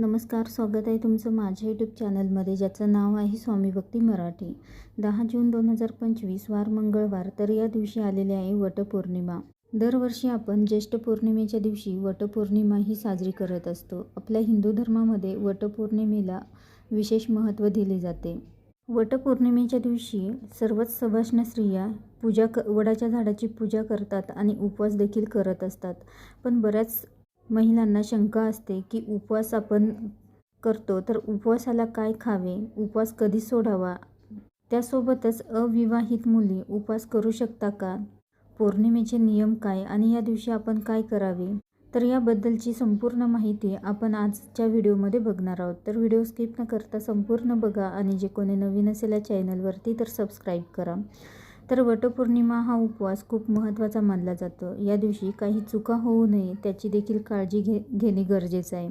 नमस्कार स्वागत आहे तुमचं माझ्या यूट्यूब चॅनलमध्ये ज्याचं नाव आहे स्वामी भक्ती मराठी. दहा जून दोन हजार पंचवीस वार मंगळवार तर या दिवशी आलेली आहे वटपौर्णिमा दरवर्षी आपण ज्येष्ठ पौर्णिमेच्या दिवशी वटपौर्णिमा ही साजरी करत असतो. आपल्या हिंदू धर्मामध्ये वटपौर्णिमेला विशेष महत्त्व दिले जाते. वटपौर्णिमेच्या दिवशी सर्वच सवाष्ण स्त्रिया पूजा क वडाच्या झाडाची पूजा करतात आणि उपवास देखील करत असतात. पण बऱ्याच महिलांना शंका असते की उपवास आपण करतो तर उपवासाला काय खावे? उपवास कधी सोडावा? त्यासोबतच अविवाहित मुली उपवास करू शकता का? पौर्णिमेचे नियम काय आणि या दिवशी आपण काय करावे? तर याबद्दलची संपूर्ण माहिती आपण आजच्या व्हिडिओमध्ये बघणार आहोत. तर व्हिडिओ स्किप न करता संपूर्ण बघा आणि जे कोणी नवीन असेल या चॅनलवरती तर सबस्क्राईब करा. तर वटपौर्णिमा हा उपवास खूप महत्त्वाचा मानला जातो. या दिवशी काही चुका होऊ नये त्याची देखील काळजी घे घेणे गरजेचं आहे.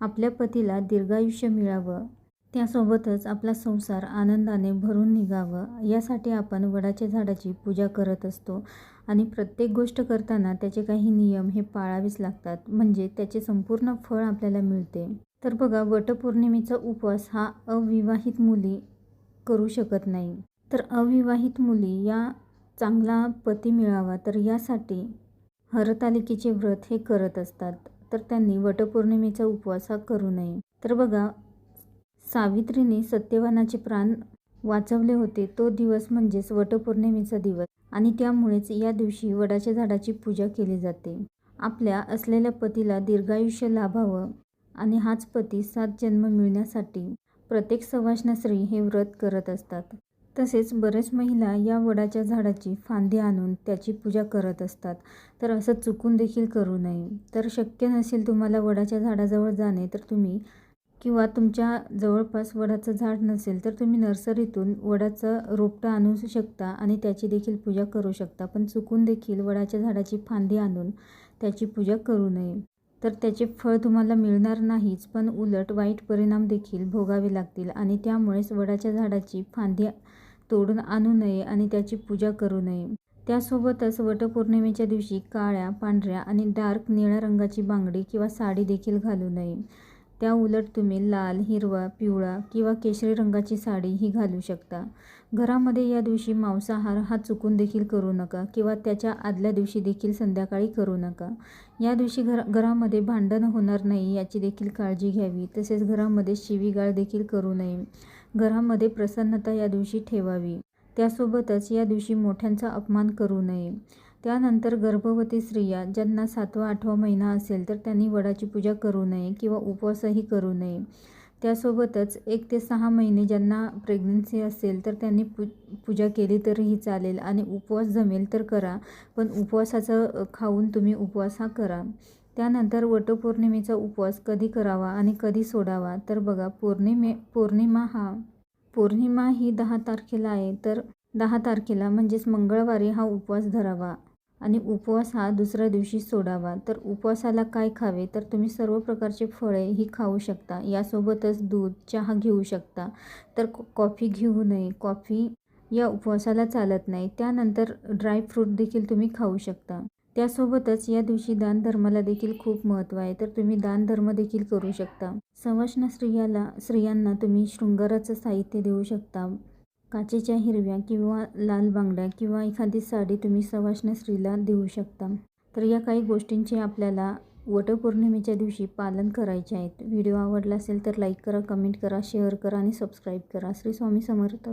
आपल्या पतीला दीर्घायुष्य मिळावं त्यासोबतच आपला संसार आनंदाने भरून निघावं यासाठी आपण वडाच्या झाडाची पूजा करत असतो. आणि प्रत्येक गोष्ट करताना त्याचे काही नियम हे पाळावेच लागतात म्हणजे त्याचे संपूर्ण फळ आपल्याला मिळते. तर बघा वटपौर्णिमेचा उपवास हा अविवाहित मुली करू शकत नाही. तर अविवाहित मुली या चांगला पती मिळावा तर यासाठी हरतालिकेचे व्रत हे करत असतात. तर त्यांनी वटपौर्णिमेचा उपवास हा करू नये. तर बघा सावित्रीने सत्यवानाचे प्राण वाचवले होते. तो दिवस म्हणजेच वटपौर्णिमेचा दिवस. आणि त्यामुळेच या दिवशी वडाच्या झाडाची पूजा केली जाते. आपल्या असलेल्या पतीला दीर्घायुष्य लाभावं आणि हाच पती सात जन्म मिळण्यासाठी प्रत्येक सवाष्ण स्त्री हे व्रत करत असतात. तसेच बरेच महिला या वडाच्या झाडाची फांदी आणून त्याची पूजा करत असतात. तर असं चुकून देखील करू नये. तर शक्य नसेल तुम्हाला वडाच्या झाडाजवळ जाणे तर तुम्ही किंवा तुमच्या जवळपास वडाचं झाड नसेल तर तुम्ही नर्सरीतून वडाचं रोपटं आणू शकता आणि त्याची देखील पूजा करू शकता. पण चुकून देखील वडाच्या झाडाची फांदी आणून त्याची पूजा करू नये. तर त्याचे फळ तुम्हाला मिळणार नाहीच पण उलट वाईट परिणाम देखील भोगावे लागतील आणि त्यामुळेच वडाच्या झाडाची फांदी तोडून आणू नये आणि त्याची पूजा करू नये. त्यासोबतच वटपौर्णिमेच्या दिवशी काळ्या पांढऱ्या आणि डार्क निळ्या रंगाची बांगडी किंवा साडी देखील घालू नये. त्या उलट तुम्ही लाल हिरवा पिवळा किंवा केशरी रंगाची साडी ही घालू शकता. घरामध्ये या दिवशी मांसाहार हा चुकून देखील करू नका किंवा त्याच्या आदल्या दिवशी देखील संध्याकाळी करू नका. या दिवशी घर घरामध्ये भांडण होणार नाही याची देखील काळजी घ्यावी. तसेच घरामध्ये शिवीगाळ देखील करू नये. घरामध्ये प्रसन्नता या दिवशी ठेवावी. त्यासोबतच या दिवशी मोठ्यांचा अपमान करू नये. त्यानंतर गर्भवती स्त्रिया ज्यांना सातवा आठवा महिना असेल तर त्यांनी वडाची पूजा करू नये किंवा उपवासही करू नये. त्यासोबतच एक ते सहा महिने ज्यांना प्रेग्नन्सी असेल तर त्यांनी पू पूजा केली तरीही चालेल आणि उपवास जमेल तर करा पण उपवासाचं खाऊन तुम्ही उपवास हा करा. त्यानंतर वटपौर्णिमेचा उपवास कधी करावा आणि कधी सोडावा तर बघा पौर्णिमे पौर्णिमा हा पौर्णिमा ही दहा तारखेला आहे तर दहा तारखेला म्हणजेच मंगळवारी हा उपवास धरावा. आणि उपवास हा दुसऱ्या दिवशी सोडावा. तर उपवासाला काय खावे? तर तुम्ही सर्व प्रकारचे फळे ही खाऊ शकता. यासोबतच दूध चहा घेऊ शकता. तर कॉफी घेऊ नये. कॉफी या उपवासाला चालत नाही. त्यानंतर ड्रायफ्रूट देखील तुम्ही खाऊ शकता. त्यासोबतच या दिवशी दानधर्माला देखील खूप महत्त्व आहे. तर तुम्ही दानधर्म देखील करू शकता. सवाष्ण स्त्रियाला स्त्रियांना तुम्ही शृंगाराचं साहित्य देऊ शकता. काचेच्या हिरव्या किंवा लाल बांगड्या किंवा एखादी साडी तुम्ही सवाष्ण स्त्रीला देऊ शकता. तर या काही गोष्टींचे आपल्याला वटपौर्णिमेच्या दिवशी पालन करायचे आहेत. व्हिडिओ आवडला असेल तर लाईक करा कमेंट करा शेअर करा आणि सबस्क्राईब करा. श्री स्वामी समर्थ.